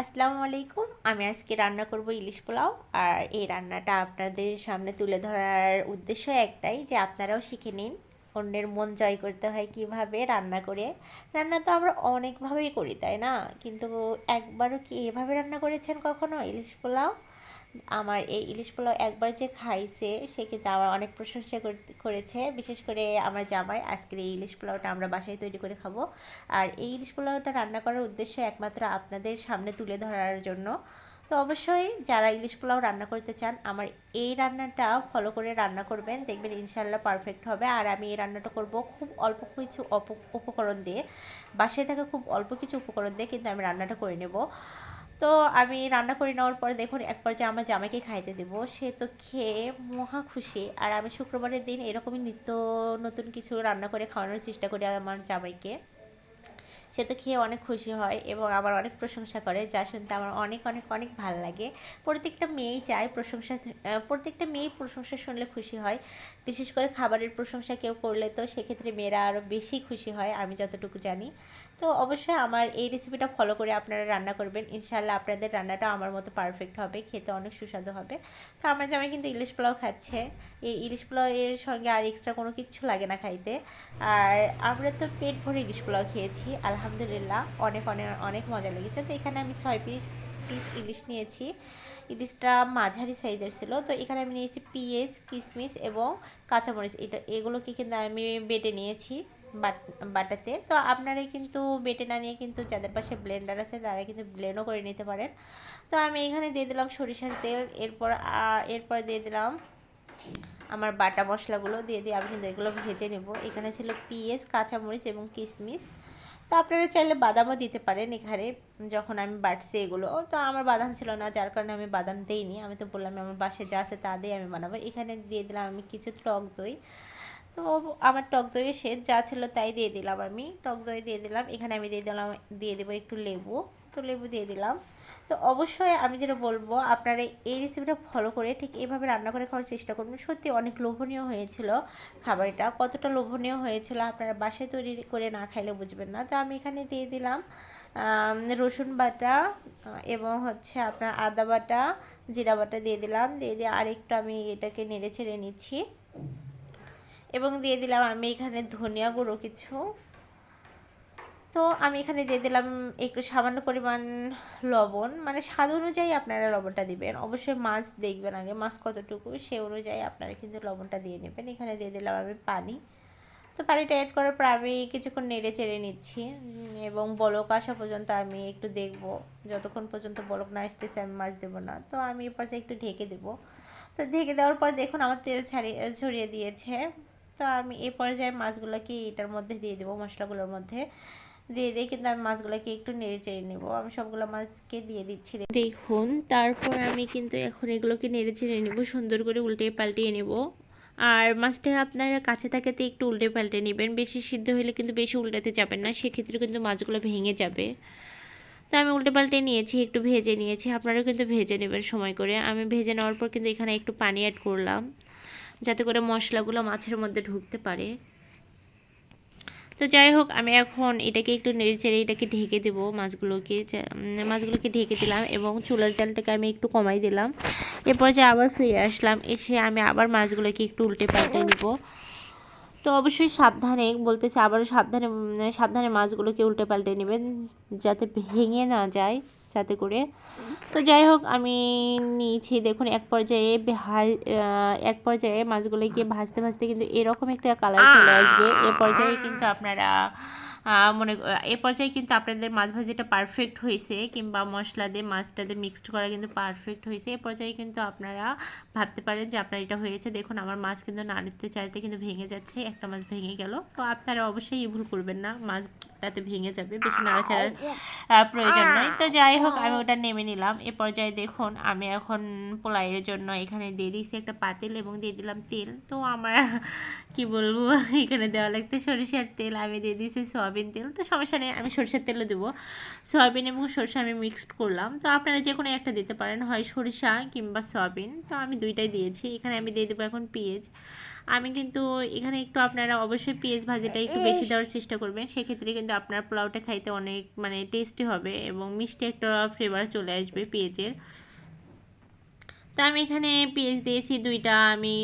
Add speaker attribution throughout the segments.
Speaker 1: আসসালামু আলাইকুম। আমি আজকে রান্না করব ইলিশ পোলাও। আর এই রান্নাটা আপনাদের সামনে তুলে ধরার উদ্দেশ্য একটাই যে আপনারাও শিখে নিন অন্যের মন জয় করতে হয় কীভাবে রান্না করে। রান্না তো আমরা অনেকভাবেই করি, তাই না? কিন্তু একবারও কি এভাবে রান্না করেছেন কখনো ইলিশ পোলাও? আমার এই ইলিশ পোলাও একবার যে খাইছে, সে কিন্তু আমার অনেক প্রশংসা করেছে। বিশেষ করে আমার জামাই, আজকের এই ইলিশ পোলাওটা আমরা বাসায় তৈরি করে খাব। আর এই ইলিশ পোলাওটা রান্না করার উদ্দেশ্য একমাত্র আপনাদের সামনে তুলে ধরার জন্য। তো অবশ্যই যারা ইলিশ পোলাও রান্না করতে চান, আমার এই রান্নাটা ফলো করে রান্না করবেন। দেখবেন ইনশাল্লাহ পারফেক্ট হবে। আর আমি এই রান্নাটা করব খুব অল্প কিছু উপকরণ দিয়ে। বাসায় থাকা খুব অল্প কিছু উপকরণ দিয়ে কিন্তু আমি রান্নাটা করে নেব। তো আমি রান্না করে নেওয়ার পরে দেখুন, এক পর্যায়ে আমার জামাইকে খাইতে দেবো। সে তো খেয়ে মহা খুশি। আর আমি শুক্রবারের দিন এরকমই নিত্য নতুন কিছু রান্না করে খাওয়ানোর চেষ্টা করি আমার জামাইকে। সে তো খেয়ে অনেক খুশি হয় এবং আমার অনেক প্রশংসা করে, যা শুনতে আমার অনেক অনেক অনেক ভালো লাগে। প্রত্যেকটা মেয়েই চায় প্রশংসা প্রত্যেকটা মেয়েই প্রশংসা শুনলে খুশি হয়। বিশেষ করে খাবারের প্রশংসা কেউ করলে তো সেক্ষেত্রে মেয়েরা আরও বেশি খুশি হয়, আমি যতটুকু জানি। তো অবশ্যই আমার এই রেসিপিটা ফলো করে আপনারা রান্না করবেন। ইনশাল্লাহ আপনাদের রান্নাটা আমার মতো পারফেক্ট হবে, খেতে অনেক সুস্বাদু হবে। তো আমার জামাই কিন্তু ইলিশ পোলাও খাচ্ছে। এই ইলিশ পোলাও এর সঙ্গে আর এক্সট্রা কোনো কিচ্ছু লাগে না খাইতে। আর আমরা তো পেট ভরে ইলিশ পোলাও খেয়েছি, আলহামদুলিল্লাহ। অনেক অনেক অনেক মজা লেগেছে। তো এখানে আমি ছয় পিস পিস ইলিশ নিয়েছি। ইলিশটা মাঝারি সাইজের ছিল। তো এখানে আমি নিয়েছি পেঁয়াজ কিশমিশ এবং কাঁচামরিচ। এটা, এগুলোকে কিন্তু আমি বেটে নিয়েছি। বাটাতে। তো আপনারা কিন্তু বেটে না নিয়ে কিন্তু যাদের পাশে ব্লেন্ডার আছে তারা কিন্তু ব্লেন্ডও করে নিতে পারেন। তো আমি এখানে দিয়ে দিলাম সরিষার তেল। এরপর এরপর দিয়ে দিলাম আমার বাটা মশলাগুলো। দিয়ে দিয়ে আমি কিন্তু এগুলো ভেজে নেব। এখানে ছিল পেঁয়াজ, কাঁচামরিচ এবং কিশমিশ তো আপনারা চাইলে বাদামও দিতে পারেন এখানে যখন আমি বাটছি এগুলো। তো আমার বাদাম ছিল না, যার কারণে আমি বাদাম দেইনি। আমি তো বললাম, আমার বাসায় যা আছে তা দিয়ে আমি বানাবো। এখানে দিয়ে দিলাম আমি কিছু টক দই। তো আমার টক দইয়ের শেষ যা ছিল তাই দিয়ে দিলাম আমি। টক দই দিয়ে দিলাম, এখানে আমি দিয়ে দিলাম, দিয়ে দেবো একটু লেবু। তো লেবু দিয়ে দিলাম। তো অবশ্যই আমি যেটা বলব, আপনারা এই রেসিপিটা ফলো করে ঠিক এইভাবে রান্না করে খাওয়ার চেষ্টা করবেন সত্যি অনেক লোভনীয় হয়েছিল খাবারটা। কতটা লোভনীয় হয়েছিল আপনারা বাসায় তৈরি করে না খাইলে বুঝবেন না। তো আমি এখানে দিয়ে দিলাম রসুন বাটা, এবং হচ্ছে আপনার আদা বাটা, জিরা বাটা দিয়ে দিলাম। দিয়ে দিয়ে আরেকটু আমি এটাকে নেড়ে ছেড়ে নিচ্ছি। এবং দিয়ে দিলাম আমি এখানে ধনিয়া গুঁড়ো কিছু। তো আমি এখানে দিয়ে দিলাম একটু সামান্য পরিমাণ লবণ। মানে স্বাদ অনুযায়ী আপনারা লবণটা দিবেন। অবশ্যই মাছ দেখবেন আগে, মাছ কতটুকু, সে অনুযায়ী আপনারা কিন্তু লবণটা দিয়ে নেবেন। এখানে দিয়ে দিলাম আমি পানি। তো পানিটা অ্যাড করার পর আমি কিছুক্ষণ নেড়ে চেড়ে নিচ্ছি। এবং বলক আসা পর্যন্ত আমি একটু দেখব। যতক্ষণ পর্যন্ত বলক না আসতেছে, আমি মাছ দেবো না। তো আমি এ পর্যায়ে একটু ঢেকে দেবো। তো ঢেকে দেওয়ার পর দেখুন, আমার তেল ছাড়িয়ে, ছড়িয়ে দিয়েছে। তো আমি এই পর্যায়ে মাছগুলোকে এটার মধ্যে দিয়ে দেবো, মশলাগুলোর মধ্যে। দিয়ে দিয়ে কিন্তু আমি মাছগুলোকে একটু নেড়ে চেড়ে নেব। আমি সবগুলো মাছকে দিয়ে দিচ্ছি। দেখুন, তারপর আমি কিন্তু এখন এগুলোকে নেড়ে চেড়ে নেব, সুন্দর করে উল্টে পাল্টিয়ে নেব। আর মাছটা আপনারা কাছে থাকাতে একটু উল্টে পাল্টে নেবেন। বেশি সিদ্ধ হলে কিন্তু বেশি উল্টাতে যাবেন না, সেক্ষেত্রে কিন্তু মাছগুলো ভেঙে যাবে। তো আমি উল্টে পাল্টে নিয়েছি, একটু ভেজে নিয়েছি। আপনারাও কিন্তু ভেজে নেবেন সময় করে। আমি ভেজে নেওয়ার পর কিন্তু এখানে একটু পানি অ্যাড করলাম। যাতে করে মশলাগুলো মাছের মধ্যে ঢুকতে পারে। তো যাই হোক, আমি এখন এটাকে একটু নেড়ে চেড়ে এটাকে ঢেকে দেবো মাছগুলোকে। মাছগুলোকে ঢেকে দিলাম এবং চুলার জালটাকে আমি একটু কমাই দিলাম। এরপর যে আবার ফিরে আসলাম, এসে আমি আবার মাছগুলোকে একটু উল্টে পাল্টে নিব। তো অবশ্যই সাবধানে, বলতেছে আবারও সাবধানে সাবধানে মাছগুলোকে উল্টে পাল্টে নেবেন যাতে ভেঙে না যায়। যাতে করে। তো যাই হোক আমি নিয়েছি দেখুন এক পর্যায়ে এক পর্যায়ে মাছগুলোকে ভাজতে ভাজতে কিন্তু এরকম একটা কালার চলে আসবে। এ পর্যায়ে কিন্তু আপনারা মনে এ পর্যায়ে কিন্তু আপনাদের মাছ ভাজিটা পারফেক্ট হয়েছে কিংবা মশলা দিয়ে মাছটা দিয়ে মিক্সড করা কিন্তু পারফেক্ট হয়েছে। এ পর্যায়ে কিন্তু আপনারা ভাবতে পারেন যে আপনার এটা হয়েছে। দেখুন আমার মাছ কিন্তু নাড়তে চাড়তে কিন্তু ভেঙে যাচ্ছে একটা মাছ ভেঙে গেল। তো আপনারা অবশ্যই এই ভুল করবেন না মাছ তাতে ভেঙে যাবে বেশি নাড়াচাড়ার প্রয়োজন নাই। তো যাই হোক আমি ওটা নেমে নিলাম। এ পর্যায়ে দেখুন আমি এখন পোলাইয়ের জন্য এখানে দিয়ে দিয়েছি একটা পাতিল এবং দিয়ে দিলাম তেল। তো আমার কি বলব এখানে দেওয়া লাগতে সরিষার তেল আমি দিয়ে দিয়েছি সয়াবিন তেল। তো সমস্যা নেই আমি সরিষার তেলও দেবো। সয়াবিন এবং সরষে আমি মিক্সড করলাম। তো আপনারা যে কোনো একটা দিতে পারেন হয় সরিষা কিংবা সয়াবিন। তো আমি দুইটাই দিয়েছি। এখানে আমি দিয়ে দেবো এখন পেঁয়াজ।
Speaker 2: আমি কিন্তু এখানে একটু আপনারা অবশ্যই পেঁয়াজ ভাজিটা একটু বেশি দেওয়ার চেষ্টা করবেন। সেক্ষেত্রে কিন্তু আপনার পোলাওটা খাইতে অনেক মানে টেস্টি হবে এবং মিষ্টি একটা ফ্লেভার চলে আসবে পেঁয়াজের। তো আমি এখানে পেঁয়াজ দিয়েছি দুইটা আমি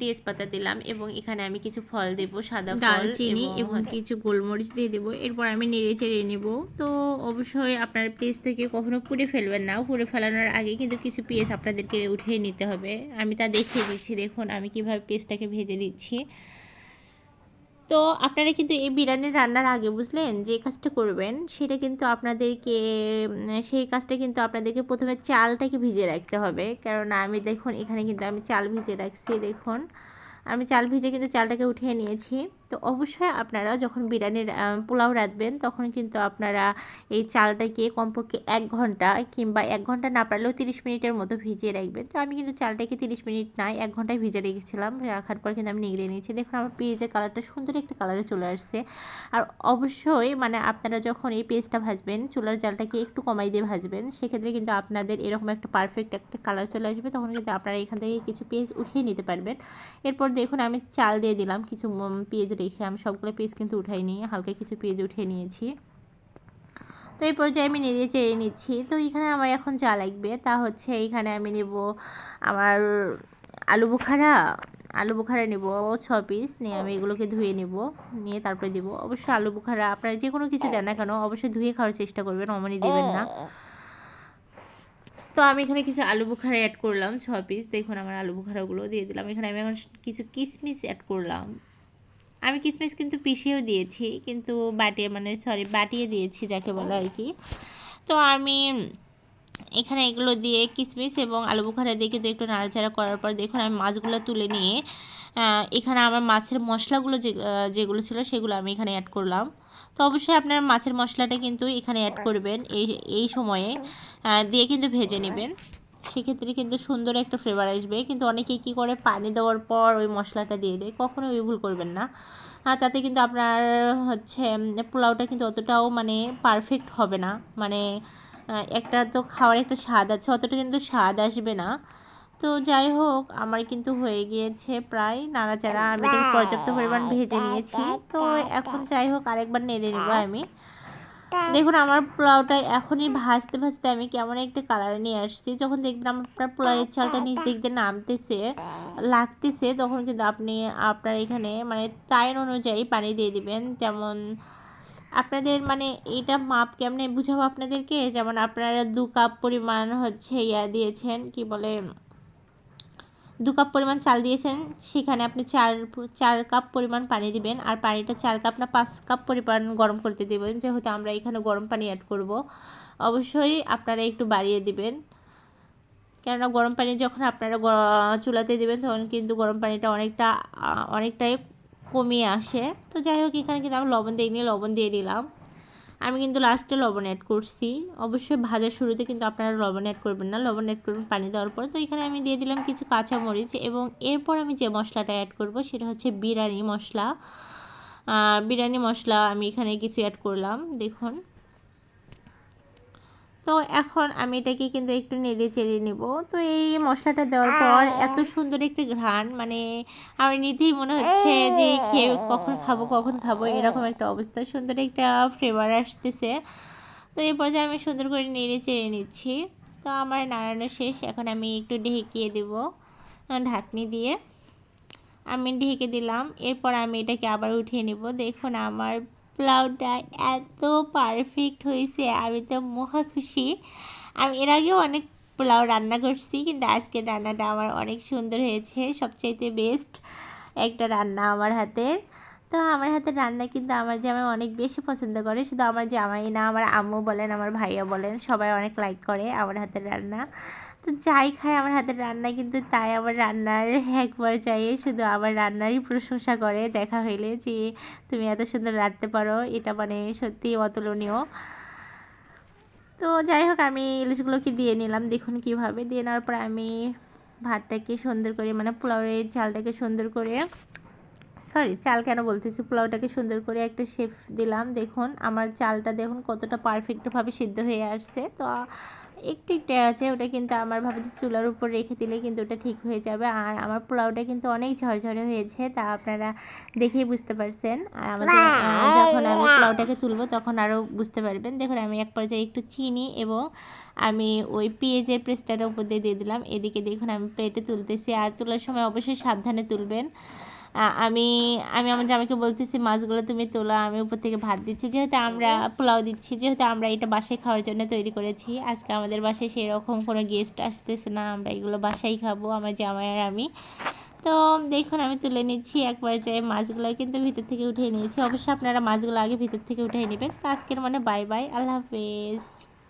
Speaker 2: তেজপাতা দিলাম এবং এখানে আমি কিছু ফল দেব সাদা ফল
Speaker 1: দালচিনি এবং কিছু গোলমরিচ দিয়ে দেবো। এরপর আমি নেড়ে চেড়ে নেব। তো অবশ্যই আপনার পেঁয়াজ থেকে কখনো পুড়ে ফেলবেন না। পুড়ে ফেলানোর আগে কিন্তু কিছু পেঁয়াজ আপনাদেরকে উঠিয়ে নিতে হবে। আমি তা দেখিয়ে দিচ্ছি। দেখুন আমি কীভাবে পেঁয়াজটাকে ভেজে দিচ্ছি তো আপনারা কিন্তু এই বিরিয়ানি রান্নার আগে বুঝলেন যে কাজটা করবেন, সেটা কিন্তু আপনাদেরকে সেই কাজটা কিন্তু আপনাদেরকে প্রথমে চালটাকে ভিজে রাখতে হবে। কারণ আমি দেখুন এখানে কিন্তু আমি চাল ভিজে রাখছি, দেখুন। আমি চাল ভিজে কিন্তু চালটাকে উঠিয়ে নিয়েছি। তো অবশ্যই আপনারা যখন বিরিয়ানির পোলাও রাঁধবেন, তখন কিন্তু আপনারা এই চালটাকে কমপক্ষে এক ঘণ্টা কিংবা এক ঘণ্টা না পারলেও তিরিশ মিনিটের মতো ভিজিয়ে রাখবেন। তো আমি কিন্তু চালটাকে তিরিশ মিনিট নাই, এক ঘন্টায় ভিজে রেখেছিলাম। রাখার পর কিন্তু আমি নিগড়ে নিয়েছি। দেখুন, আমার পেঁয়াজের কালারটা সুন্দর একটা কালারে চলে আসছে। আর অবশ্যই মানে আপনারা যখন এই পেঁয়াজটা ভাজবেন, চুলার জালটাকে একটু কমাই দিয়ে ভাজবেন, সেক্ষেত্রে কিন্তু আপনাদের এরকম একটা পারফেক্ট একটা কালার চলে আসবে। তখন কিন্তু আপনারা এখান থেকে কিছু পেঁয়াজ উঠিয়ে নিতে পারবেন। এরপর দেখুন, আমি চাল দিয়ে দিলাম কিছু পেঁয়াজ রেখে আমি সবগুলো পেঁয়াজ কিন্তু উঠাই নিয়ে হালকা কিছু পেঁয়াজ উঠিয়ে নিয়েছি। তো এই পর্যায়ে আমি নেড়ে চেড়ে নিচ্ছি। তো এখানে আমার এখন যা লাগবে তা হচ্ছে এখানে আমি নেব আমার আলু বোখারা। আলু বোখারা নেব ছ পিস নিয়ে আমি এগুলোকে ধুয়ে নেব, নিয়ে তারপরে দিব। অবশ্যই আলু বোখারা আপনারা যে কোনো কিছু দেন না কেন, অবশ্যই ধুয়ে খাওয়ার চেষ্টা করবেন অমনি দেবেন না। তো আমি এখানে কিছু আলু বুখারা অ্যাড করলাম, ছ পিস দেখুন আমার আলু বুখারাগুলো দিয়ে দিলাম। এখানে আমি এখন কিছু কিশমিশ অ্যাড করলাম। আমি কিসমিস কিন্তু পিষেও দিয়েছি, কিন্তু বাটিয়ে মানে সরি বাটিয়ে দিয়েছি যাকে বলা আর কি। তো আমি এখানে এগুলো দিয়ে কিসমিস এবং আলু বুখারা দিয়ে কিন্তু একটু নাড়াচাড়া করার পর দেখুন আমি মাছগুলো তুলে নিয়ে এখানে আমার মাছের মশলাগুলো যে যেগুলো ছিল সেগুলো আমি এখানে অ্যাড করলাম। তো অবশ্যই আপনার মাছের মশলাটা কিন্তু এখানে অ্যাড করবেন, এই এই সময়ে দিয়ে কিন্তু ভেজে নেবেন। সেক্ষেত্রে কিন্তু সুন্দর একটা ফ্লেভার আসবে। কিন্তু অনেকে কী করে? পানি দেওয়ার পর ওই মশলাটা দিয়ে দেয়। কখনো ওই ভুল করবেন না। আর তাতে কিন্তু আপনার হচ্ছে পোলাওটা কিন্তু অতটাও মানে পারফেক্ট হবে না। মানে একটা তো খাওয়ার একটা স্বাদ আছে অতটা কিন্তু স্বাদ আসবে না। তো যাই হোক আমার কিন্তু হয়ে গিয়েছে প্রায় নাড়াচাড়া। আমি পর্যাপ্ত পরিমাণ ভেজে নিয়েছি। তো এখন যাই হোক আরেকবার নেড়ে নেব আমি। দেখুন, আমার পোলাওটা এখনই ভাজতে ভাজতে আমি কেমন একটা কালার নিয়ে আসছি। যখন দেখবেন আপনার পোলাওয়ের চালটা নিচ দিক দিয়ে নামতেছে, লাগতেছে, তখন কিন্তু আপনি, আপনার এখানে মানে টাইম অনুযায়ী পানি দিয়ে দিবেন। যেমন আপনাদের মানে এটা মাপ কেমনে বুঝাবো আপনাদেরকে? যেমন আপনারা দু কাপ পরিমাণ হচ্ছে ইয়া দিয়েছেন, কি বলে দু কাপ পরিমাণ চাল দিয়েছেন। সেখানে আপনি চার চার কাপ পরিমাণ পানি দিবেন আর পানিটা চার কাপ না পাঁচ কাপ পরিমাণ গরম করতে দেবেন। যেহেতু আমরা এখানে গরম পানি অ্যাড করব। অবশ্যই আপনারা একটু বাড়িয়ে দিবেন। কেননা গরম পানি যখন আপনারা চুলাতে দেবেন তখন কিন্তু গরম পানিটা অনেকটা অনেকটাই কমিয়ে আসে। তো যাই হোক, এখানে কিন্তু আমি লবণ দিয়ে নিয়ে লবণ দিয়ে দিলাম। আমি কিন্তু লাস্টে লবণ অ্যাড করছি। অবশ্যই ভাজার শুরুতে কিন্তু আপনারা লবণ অ্যাড করবেন না। লবণ অ্যাড করবেন পানি দেওয়ার পর। তো এখানে আমি দিয়ে দিলাম কিছু কাঁচামরিচ এবং এরপর আমি যে মশলাটা অ্যাড করব সেটা হচ্ছে বিরিয়ানি মশলা। বিরিয়ানি মশলা আমি এখানে কিছু অ্যাড করলাম, দেখুন। তো এখন আমি এটাকে কিন্তু একটু নেড়ে চেড়ে নেব। তো এই মশলাটা দেওয়ার পর এত সুন্দর একটা ঘ্রাণ মানে আমার নিতেই মনে হচ্ছে যে খেয়ে কখন খাব কখন খাব এরকম একটা অবস্থা। সুন্দর একটা ফ্লেভার আসতেছে। তো এই পর্যায়ে আমি সুন্দর করে নেড়ে চেড়ে নিচ্ছি। তো আমার নাড়ানো শেষ এখন আমি একটু ঢেকিয়ে দেব ঢাকনি দিয়ে। আমি ঢেকে দিলাম এরপর আমি এটাকে আবার উঠিয়ে নেব। দেখুন আমার পোলাওটা এত পারফেক্ট হয়েছে, আমি তো মহা খুশি। আমি এর আগেও অনেক পোলাও রান্না করছি, কিন্তু আজকের রান্নাটা আমার অনেক সুন্দর হয়েছে, সবচাইতে বেস্ট একটা রান্না আমার হাতের। তো আমার হাতের রান্না কিন্তু আমার জামাই অনেক বেশি পছন্দ করে, শুধু আমার জামাই না, আমার আম্মু বলেন, আমার ভাইয়া বলেন, সবাই অনেক লাইক করে আমার হাতের রান্না। তো যাই খায় আমার হাতের রান্না কিন্তু তাই আমার রান্নার একবার চাইয়ে শুধু আমার রান্নারই প্রশংসা করে দেখা হইলে যে তুমি এত সুন্দর রাঁধতে পারো, এটা মানে সত্যি অতুলনীয়। তো যাই হোক, আমি ইলিশগুলোকে দিয়ে নিলাম, দেখুন কীভাবে। দিয়ে নেওয়ার পর আমি ভাতটাকে সুন্দর করে মানে পোলাওয়ের চালটাকে সুন্দর করে সরি চাল কেন বলতেছি? পোলাওটাকে সুন্দর করে একটা শেপ দিলাম। দেখুন, আমার চালটা দেখুন কতটা পারফেক্টভাবে সিদ্ধ হয়ে আসছে। তো, একটু একটু আছে, ওটা কিন্তু আমার ভাবে যে চুলার উপর রেখে দিলে কিন্তু ওটা ঠিক হয়ে যাবে। আর আমার পোলাওটা কিন্তু অনেক ঝরঝরে হয়েছে, তা আপনারা দেখেই বুঝতে পারছেন। আর আমাদের যখন আমি পোলাওটাকে তুলবো, তখন আরও বুঝতে পারবেন। দেখুন, আমি এক পর্যায়ে একটু চিনি এবং আমি ওই পেঁয়াজের পেস্টটার উপর দিয়ে দিয়ে দিলাম। এদিকে দেখুন, আমি প্লেটে তুলতেছি। আর তোলার সময় অবশ্যই সাবধানে তুলবেন। আমি আমি আমার জামাইকে বলতেছি মাছগুলো তুমি তোলা আমি উপর থেকে ভাত দিচ্ছি। যেহেতু আমরা পোলাও দিচ্ছি যেহেতু আমরা এটা বাসায় খাওয়ার জন্য তৈরি করেছি আজকে আমাদের বাসায় সেরকম কোনো গেস্ট আসতেছে না আমরা এগুলো বাসায় খাব আমার জামাই আর আমি। তো দেখুন আমি তুলে নিচ্ছি একবার যে মাছগুলো কিন্তু ভিতর থেকে উঠিয়ে নিয়েছি। অবশ্যই আপনারা মাছগুলো আগে ভিতর থেকে উঠিয়ে নেবেন। তো আজকের মানে বাই বাই আল্লাহ হাফেজ।